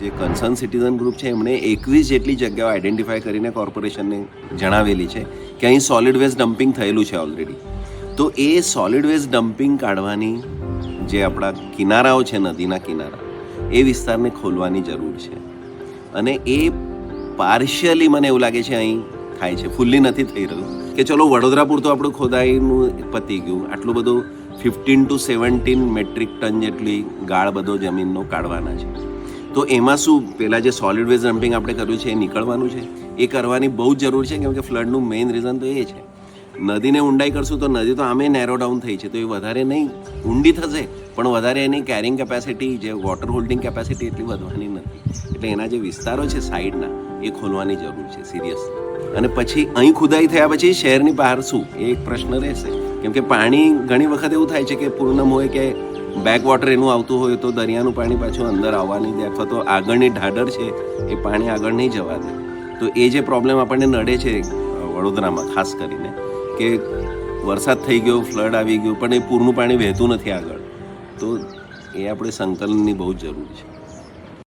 જે concern citizen group છે, એમણે એકવીસ જેટલી જગ્યાઓ આઈડેન્ટિફાય કરીને કોર્પોરેશનને જણાવેલી છે કે અહીં સોલિડ વેસ્ટ ડમ્પિંગ થયેલું છે ઓલરેડી તો એ સોલિડ વેસ્ટ ડમ્પિંગ કાઢવાની જે આપણા કિનારાઓ છે, નદીના કિનારા, એ વિસ્તારને ખોલવાની જરૂર છે. અને એ પાર્શિયલી મને એવું લાગે છે, અહીં થાય છે. ફૂલ્લી નથી થઈ રહ્યું. કે ચલો વડોદરા પૂરતું આપણું ખોદાઈનું પતી ગયું. આટલું બધું fifteen to seventeen metric ton જેટલી ગાળ બધો જમીનનો કાઢવાના છે. તો એમાં શું? પેલા જે સોલિડ વેસ્ટ ડમ્પિંગ આપણે કર્યું છે, એ નીકળવાનું છે. એ કરવાની બહુ જ જરૂર છે કેમકે ફ્લડનું મેઇન રીઝન તો એ છે. નદીને ઊંડાઈ કરશું તો નદી તો આમે નેરો ડાઉન થઈ છે, તો એ વધારે નહીં. ઊંડી થશે, પણ વધારે એની કેરિંગ કેપેસિટી જે વોટર હોલ્ડિંગ કેપેસિટી એટલી વધવાની નથી. એટલે એના જે વિસ્તારો છે સાઈડના એ ખોલવાની જરૂર છે સિરિયસ અને પછી અહીં ખુદાઈ થયા પછી શહેરની બહાર શું? એ એક પ્રશ્ન રહેશે. કેમ કે પાણી ઘણી વખત એવું થાય છે કે પૂર્ણમ હોય કે બેક વોટર એનું આવતું હોય તો દરિયાનું પાણી પાછું અંદર આવવા નહીં દે અથવા તો આગળની ઢાઢર છે, એ પાણી આગળ નહીં જવા દે તો એ જે પ્રોબ્લેમ આપણને નડે છે, વડોદરામાં, ખાસ કરીને, કે વરસાદ થઈ ગયો ફ્લડ આવી ગયું, પણ એ પૂરનું પાણી વહેતું નથી આગળ, તો એ આપણે સંકલનની બહુ જ જરૂર છે.